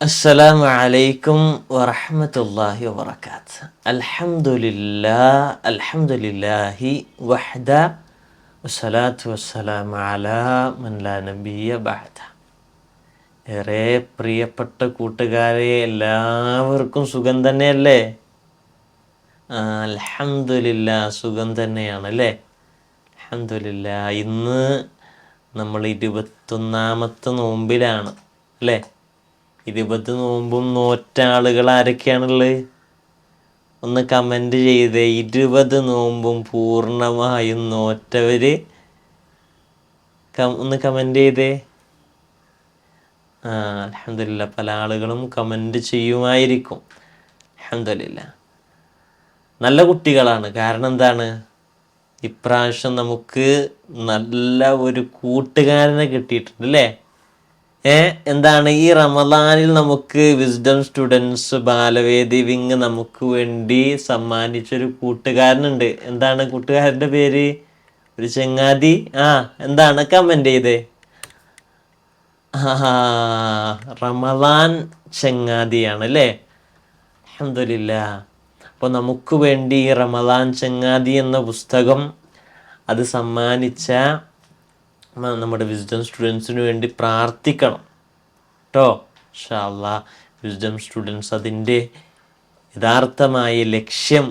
അസ്സലാമു അലൈക്കും വറഹമത്തല്ലാഹി വബർക്കാത്ത് അൽഹംദുലില്ലാ അൽഹംദുലില്ലാഹി വഹ്ദ വസ്സലാത്തു വസ്സലാമു അലാ നബിയ ബഹ്ദ ഏറെ പ്രിയപ്പെട്ട കൂട്ടുകാരെ എല്ലാവർക്കും സുഖം തന്നെയല്ലേ? അൽഹംദുലില്ലാ സുഖം തന്നെയാണ് അല്ലേ അൽഹംദുലില്ലാ ഇന്ന് നമ്മൾ ഇരുപത്തൊന്നാമത്തെ നോമ്പിലാണ് അല്ലേ? ഇരുപത് നോമ്പും നോറ്റ ആളുകൾ ആരൊക്കെയാണുള്ളത് ഒന്ന് കമന്റ് ചെയ്ത്. ഇരുപത് നോമ്പും പൂർണമായും നോറ്റവർ ഒന്ന് കമന്റ് ചെയ്തേ. ആ അലഹമില്ല പല ആളുകളും കമന്റ് ചെയ്യുമായിരിക്കും. അലഹമില്ല നല്ല കുട്ടികളാണ്. കാരണം എന്താണ്? ഇപ്രാവശ്യം നമുക്ക് നല്ല ഒരു കൂട്ടുകാരനെ കിട്ടിയിട്ടുണ്ട് അല്ലേ? എന്താണ് ഈ റമദാനിൽ നമുക്ക് വിസ്ഡം സ്റ്റുഡൻസ് ബാലവേദി വിങ് നമുക്ക് വേണ്ടി സമ്മാനിച്ചൊരു കൂട്ടുകാരനുണ്ട്. എന്താണ് കൂട്ടുകാരന്റെ പേര്? ഒരു ചെങ്ങാതി? ആ എന്താണ് കമന്റ് ചെയ്തേ? റമദാൻ ചെങ്ങാതിയാണ് അല്ലേ? അഹമ്മദില്ല അപ്പോൾ നമുക്ക് വേണ്ടി റമദാൻ ചെങ്ങാതി എന്ന പുസ്തകം അത് സമ്മാനിച്ച നമ്മുടെ വിസ്ഡം സ്റ്റുഡൻസിന് വേണ്ടി പ്രാർത്ഥിക്കണം. കേട്ടോ ഷാല്ല വിസ്ഡം സ്റ്റുഡൻസ് അതിന്റെ യഥാർത്ഥമായ ലക്ഷ്യം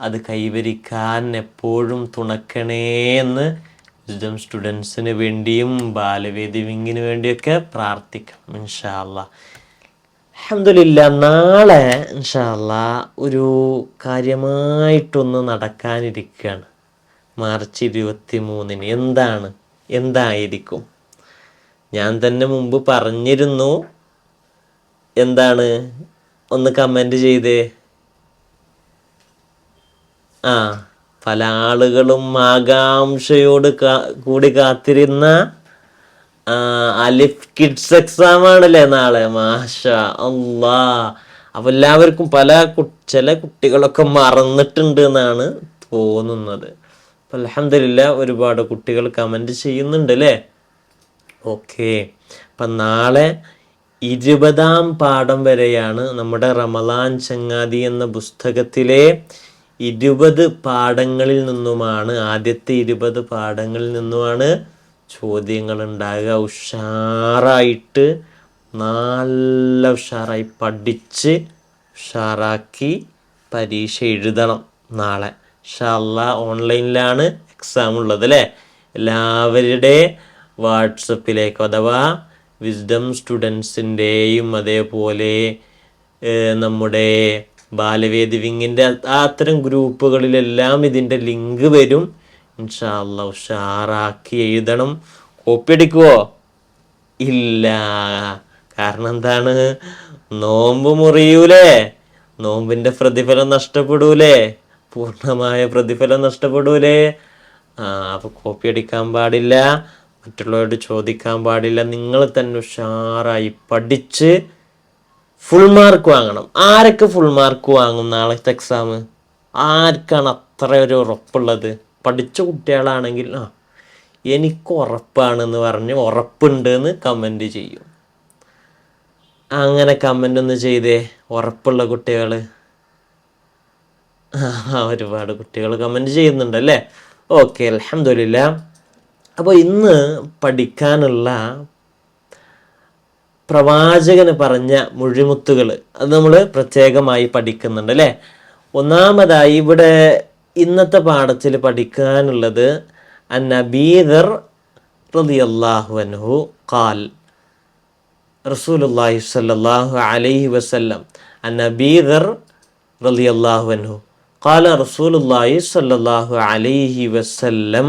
അത് കൈവരിക്കാൻ എപ്പോഴും തുണക്കണേ എന്ന് വിസ്ഡം സ്റ്റുഡൻസിന് വേണ്ടിയും ബാലവേദി വിങ്ങിന് വേണ്ടിയൊക്കെ പ്രാർത്ഥിക്കണം ഇൻഷാല്ല അഹമ്മദില്ല നാളെ ഇൻഷാല്ല ഒരു കാര്യമായിട്ടൊന്ന് നടക്കാനിരിക്കുകയാണ് മാർച്ച് ഇരുപത്തി മൂന്നിന് എന്താണ്? എന്തായിരിക്കും? ഞാൻ തന്നെ മുമ്പ് പറഞ്ഞിരുന്നു. എന്താണ്? ഒന്ന് കമന്റ് ചെയ്തേ. ആ പല ആളുകളും ആകാംക്ഷയോട് കൂടി കാത്തിരുന്ന അലിഫ് കിഡ്സ് എക്സാം ആണല്ലേ നാളെ? മാഷ അല്ലാ അപ്പൊ എല്ലാവർക്കും പല ചില കുട്ടികളൊക്കെ മറന്നിട്ടുണ്ട് എന്നാണ് തോന്നുന്നത്. അപ്പൊ അലഹമില്ല ഒരുപാട് കുട്ടികൾ കമന്റ് ചെയ്യുന്നുണ്ട് അല്ലേ ഓക്കെ അപ്പം നാളെ ഇരുപതാം പാഠം വരെയാണ് നമ്മുടെ റമലാൻ ചങ്ങാതി എന്ന പുസ്തകത്തിലെ ഇരുപത് പാഠങ്ങളിൽ നിന്നുമാണ് ആദ്യത്തെ ഇരുപത് പാഠങ്ങളിൽ നിന്നുമാണ് ചോദ്യങ്ങൾ ഉണ്ടാകുക ഉഷാറായിട്ട് നല്ല ഉഷാറായി പഠിച്ച് ഉഷാറാക്കി പരീക്ഷ എഴുതണം നാളെ. ഷല്ല ഓൺലൈനിലാണ് എക്സാം ഉള്ളത് അല്ലേ? എല്ലാവരുടെ വാട്സപ്പിലേക്ക് അഥവാ വിസ്ഡം സ്റ്റുഡൻസിന്റെയും അതേപോലെ നമ്മുടെ ബാലവേദി വിങ്ങിന്റെ അത്തരം ഗ്രൂപ്പുകളിലെല്ലാം ഇതിന്റെ ലിങ്ക് വരും. ഇൻഷാല്ല ഉഷാറാക്കി എഴുതണം. കോപ്പി അടിക്കുവോ ഇല്ല. കാരണം എന്താണ്? നോമ്പ് മുറിയൂലേ. നോമ്പിന്റെ പ്രതിഫലം നഷ്ടപ്പെടൂലേ. പൂർണമായ പ്രതിഫലം നഷ്ടപ്പെടൂലേ? ആ അപ്പൊ കോപ്പി അടിക്കാൻ പാടില്ല. മറ്റുള്ളവരോട് ചോദിക്കാൻ പാടില്ല. നിങ്ങൾ തന്നെ ഉഷാറായി പഠിച്ച് ഫുൾ മാർക്ക് വാങ്ങണം. ആരൊക്കെ ഫുൾ മാർക്ക് വാങ്ങും നാളത്തെ എക്സാം ആർക്കാണ് അത്ര ഒരു ഉറപ്പുള്ളത്? പഠിച്ച കുട്ടികളാണെങ്കിൽ ആ എനിക്ക് ഉറപ്പാണെന്ന് പറഞ്ഞ് ഉറപ്പുണ്ട് എന്ന് കമന്റ് ചെയ്യും. അങ്ങനെ കമന്റ് ഒന്ന് ചെയ്തേ ഉറപ്പുള്ള കുട്ടികൾ ഒരുപാട് കുട്ടികൾ കമന്റ് ചെയ്യുന്നുണ്ട് അല്ലേ ഓക്കെ അലഹമില്ല അപ്പോൾ ഇന്ന് പഠിക്കാനുള്ള പ്രവാചകന് പറഞ്ഞ മുഴിമുത്തുകൾ അത് നമ്മൾ പ്രത്യേകമായി പഠിക്കുന്നുണ്ട് അല്ലേ ഒന്നാമതായി ഇവിടെ ഇന്നത്തെ പാഠത്തിൽ പഠിക്കാനുള്ളത് അന്നബീദർ റളിയല്ലാഹു അൻഹു ഖാൽ. റസൂലുള്ളാഹി സല്ലാഹു അലൈഹി വസല്ലം. അന്നബീദർ റളിയല്ലാഹു അൻഹു. قال رسول الله صلى الله عليه وسلم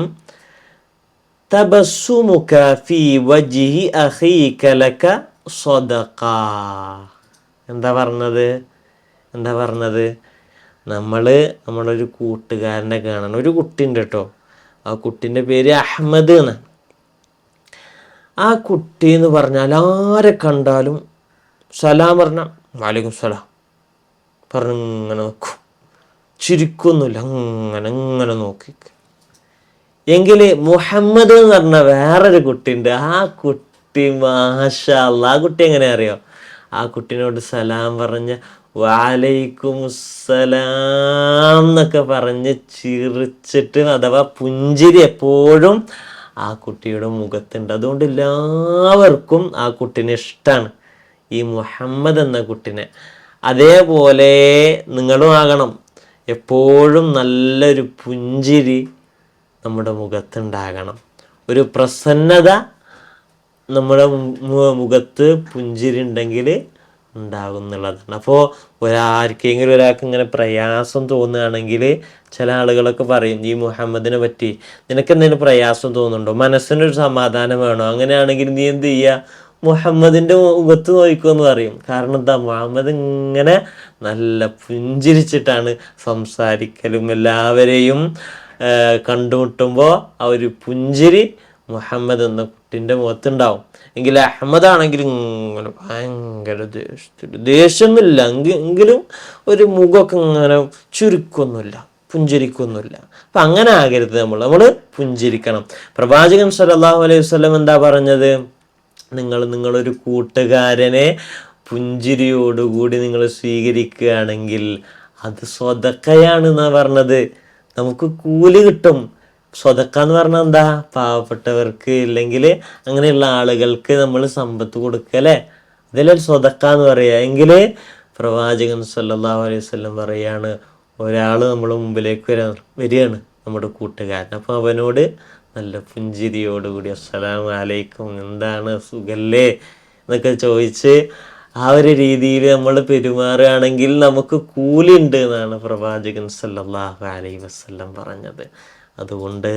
تبسمك في وجه أخيك لك صدقة എന്താ പറഞ്ഞത് എന്താ പറഞ്ഞത് നമ്മൾ നമ്മളൊരു കൂട്ടുകാരനെ കാണണം ഒരു കുട്ടിയുണ്ട് കേട്ടോ ആ കുട്ടീൻ്റെ പേര് അഹമ്മദ് എന്നാണ് ആ കുട്ടി എന്ന് പറഞ്ഞാൽ ആരെ കണ്ടാലും സലാം പറഞ്ഞ വാലിക്കും സലാം പറഞ്ഞിങ്ങനെ നോക്കും ചിരിക്കൊന്നുമില്ല അങ്ങനെ അങ്ങനെ നോക്കി എങ്കിൽ മുഹമ്മദ് എന്ന് പറഞ്ഞ വേറൊരു കുട്ടിയുണ്ട് ആ കുട്ടി മാഷാ. ആ കുട്ടി എങ്ങനെ അറിയോ? ആ കുട്ടിനോട് സലാം പറഞ്ഞ് വാലൈക്കും സലാം എന്നൊക്കെ പറഞ്ഞ് ചിരിച്ചിട്ട് അഥവാ പുഞ്ചിരി എപ്പോഴും ആ കുട്ടിയുടെ മുഖത്തുണ്ട്. അതുകൊണ്ട് എല്ലാവർക്കും ആ കുട്ടീനെ ഇഷ്ടമാണ് ഈ മുഹമ്മദ് എന്ന കുട്ടിനെ. അതേപോലെ നിങ്ങളും ആകണം. എപ്പോഴും നല്ലൊരു പുഞ്ചിരി നമ്മുടെ മുഖത്തുണ്ടാകണം. ഒരു പ്രസന്നത നമ്മുടെ മുഖത്ത് പുഞ്ചിരി ഉണ്ടെങ്കിൽ ഉണ്ടാകും എന്നുള്ളതാണ്. അപ്പോൾ ഒരാർക്കെങ്കിലും ഒരാൾക്ക് ഇങ്ങനെ പ്രയാസം തോന്നുകയാണെങ്കിൽ ചില ആളുകളൊക്കെ പറയും ഈ മുഹമ്മദിനെ പറ്റി നിനക്ക് എന്തെങ്കിലും പ്രയാസം തോന്നുന്നുണ്ടോ? മനസ്സിനൊരു സമാധാനം വേണോ? അങ്ങനെയാണെങ്കിൽ നീ എന്ത് ചെയ്യുക? മുഹമ്മദിന്റെ മുഖത്ത് നോക്കുമെന്ന് പറയും. കാരണം എന്താ മുഹമ്മദ് ഇങ്ങനെ നല്ല പുഞ്ചിരിച്ചിട്ടാണ് സംസാരിക്കലും എല്ലാവരെയും കണ്ടുമുട്ടുമ്പോൾ ആ ഒരു പുഞ്ചിരി മുഹമ്മദ് എന്ന കുട്ടിന്റെ മുഖത്തുണ്ടാവും. എങ്കിൽ അഹമ്മദ് ആണെങ്കിൽ ഇങ്ങനെ ഭയങ്കര ദേഷ്യത്തിൽ ദേഷ്യമൊന്നുമില്ല. എങ്കി- എങ്കിലും ഒരു മുഖമൊക്കെ ഇങ്ങനെ ചുരുക്കൊന്നുമില്ല പുഞ്ചിരിക്കൊന്നുമില്ല. അപ്പം അങ്ങനെ ആകരുത് നമ്മൾ. നമ്മൾ പുഞ്ചിരിക്കണം. പ്രവാചകൻ സല്ലല്ലാഹു അലൈഹി വസല്ലം എന്താ പറഞ്ഞത്? നിങ്ങൾ നിങ്ങളൊരു കൂട്ടുകാരനെ പുഞ്ചിരിയോടുകൂടി നിങ്ങൾ സ്വീകരിക്കുകയാണെങ്കിൽ അത് സ്വതക്കയാണ് എന്നാ പറഞ്ഞത്. നമുക്ക് കൂലി കിട്ടും. സ്വതക്ക എന്ന് പറഞ്ഞാൽ എന്താ? പാവപ്പെട്ടവർക്ക് ഇല്ലെങ്കിൽ അങ്ങനെയുള്ള ആളുകൾക്ക് നമ്മൾ സമ്പത്ത് കൊടുക്കുക അല്ലേ? അതിലൊരു സ്വതക്ക എന്ന് പറയുക. എങ്കിൽ പ്രവാചകൻ സല്ലല്ലാഹു അലൈഹി വസല്ലം പറയാണ് ഒരാൾ നമ്മൾ മുമ്പിലേക്ക് വരാ വരികയാണ് നമ്മുടെ കൂട്ടുകാരൻ. അപ്പോൾ അവനോട് നല്ല പുഞ്ചിരിയോടുകൂടി അസ്സലാം വലൈക്കും എന്താണ് സുഖല്ലേ? എന്നൊക്കെ ചോദിച്ച് ആ ഒരു രീതിയിൽ നമ്മൾ പെരുമാറുകയാണെങ്കിൽ നമുക്ക് കൂലി ഉണ്ട് എന്നാണ് പ്രവാചകൻ സല്ലാഹു അലൈ വസല്ലം പറഞ്ഞത്. അതുകൊണ്ട്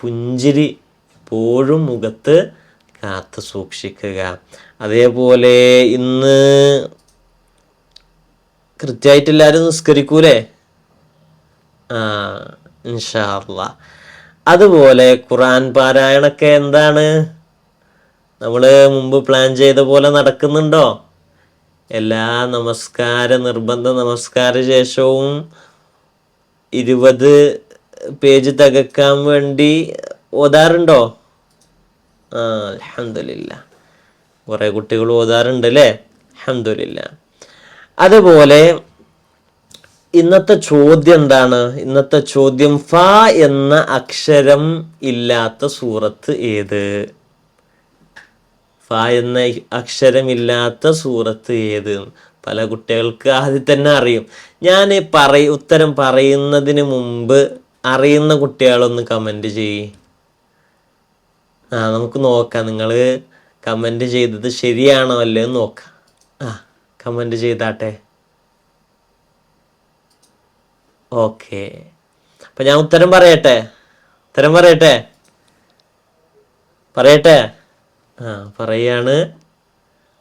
പുഞ്ചിരി എപ്പോഴും മുഖത്ത് കാത്തു സൂക്ഷിക്കുക. അതേപോലെ ഇന്ന് കൃത്യമായിട്ട് എല്ലാവരും നിസ്കരിക്കൂലേ? ആ ഇൻഷാ അള്ളാ. അതുപോലെ ഖുറാൻ പാരായണൊക്കെ എന്താണ്? നമ്മൾ മുമ്പ് പ്ലാൻ ചെയ്ത പോലെ നടക്കുന്നുണ്ടോ? എല്ലാ നമസ്കാര നിർബന്ധ നമസ്കാര ശേഷവും ഇരുപത് പേജ് തകക്കാൻ വേണ്ടി ഓതാറുണ്ടോ? ആ അലഹമില്ല കുറേ കുട്ടികൾ ഓതാറുണ്ട് അല്ലേ? അലഹമില്ല അതുപോലെ ഇന്നത്തെ ചോദ്യം എന്താണ്? ഇന്നത്തെ ചോദ്യം ഫ എന്ന അക്ഷരം ഇല്ലാത്ത സൂറത്ത് ഏത്? ഫ എന്ന അക്ഷരമില്ലാത്ത സൂറത്ത് ഏത്? പല കുട്ടികൾക്ക് ആദ്യം തന്നെ അറിയും. ഞാൻ പറയ ഉത്തരം പറയുന്നതിന് മുമ്പ് അറിയുന്ന കുട്ടികളൊന്ന് കമന്റ് ചെയ്യ്. ആ നമുക്ക് നോക്കാം. നിങ്ങൾ കമന്റ് ചെയ്തത് ശരിയാണോ അല്ലേ എന്ന് നോക്കാം. ആ കമന്റ് ചെയ്താട്ടെ. ഓക്കെ. അപ്പം ഞാൻ ഉത്തരം പറയട്ടെ? ഉത്തരം പറയട്ടെ? പറയട്ടെ? ആ പറയാണ്.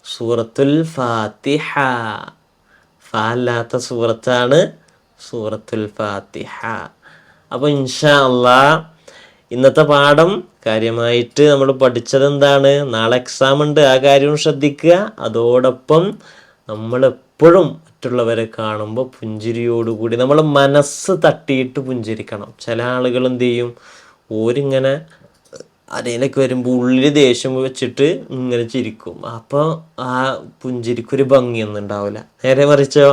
സൂറത്തുൽ ഫാത്തിഹ. ഫാ അല്ലാത്ത സൂറത്താണ് സൂറത്തുൽ ഫാത്തിഹ. അപ്പോൾ ഇൻഷാ അള്ളാ ഇന്നത്തെ പാഠം കാര്യമായിട്ട് നമ്മൾ പഠിച്ചത് എന്താണ് നാളെ എക്സാം ഉണ്ട്. ആ കാര്യവും ശ്രദ്ധിക്കുക. അതോടൊപ്പം നമ്മളെപ്പോഴും മറ്റുള്ളവരെ കാണുമ്പോൾ പുഞ്ചിരിയോടുകൂടി നമ്മൾ മനസ്സ് തട്ടിയിട്ട് പുഞ്ചിരിക്കണം. ചില ആളുകൾ എന്ത് ചെയ്യും? ഓരിങ്ങനെ അതിനൊക്കെ വരുമ്പോൾ ഉള്ളിൽ ദേഷ്യം വെച്ചിട്ട് ഇങ്ങനെ ചിരിക്കും. അപ്പോൾ ആ പുഞ്ചിരിക്കൊരു ഭംഗിയൊന്നും ഉണ്ടാവില്ല. നേരെ മറിച്ചോ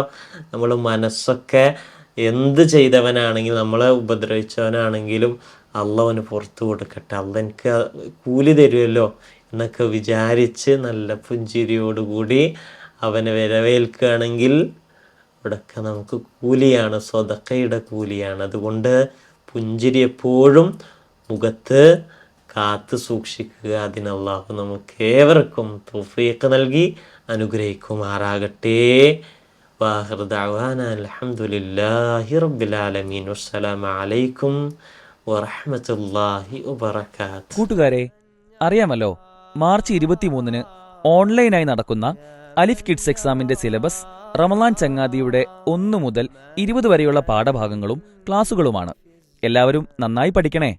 നമ്മൾ മനസ്സൊക്കെ എന്ത് ചെയ്തവനാണെങ്കിലും നമ്മളെ ഉപദ്രവിച്ചവനാണെങ്കിലും അള്ളവന് പുറത്തു കൊടുക്കട്ടെ. അള്ള എനിക്ക് കൂലി തരുമല്ലോ എന്നൊക്കെ വിചാരിച്ച് നല്ല പുഞ്ചിരിയോടുകൂടി അവനെ വരവേൽക്കുകയാണെങ്കിൽ ഇവിടൊക്കെ നമുക്ക് കൂലിയാണ് സ്വതക്കയുടെ കൂലിയാണ്. അതുകൊണ്ട് പുഞ്ചിരി എപ്പോഴും മുഖത്ത് കാത്തു സൂക്ഷിക്കുക. അതിന് അള്ളാഹു നമുക്ക് ഏവർക്കും തുഫീഖ് നൽകി അനുഗ്രഹിക്കുമാറാകട്ടെ. വാഹിർ ദഅവാന അൽഹംദുലില്ലാഹി റബ്ബിൽ ആലമീൻ. വസ്സലാമു അലൈക്കും വറഹ്മത്തുള്ളാഹി വബറകാതുഹു. കൂട്ടുകാരെ അറിയാമല്ലോ മാർച്ച് ഇരുപത്തിമൂന്നിന് ഓൺലൈനായി നടക്കുന്ന അലിഫ് കിഡ്സ് എക്സാമിന്റെ സിലബസ് റമലാൻ ചങ്ങാതിയുടെ ഒന്നു മുതൽ ഇരുപത് വരെയുള്ള പാഠഭാഗങ്ങളും ക്ലാസുകളുമാണ്. എല്ലാവരും നന്നായി പഠിക്കണേ.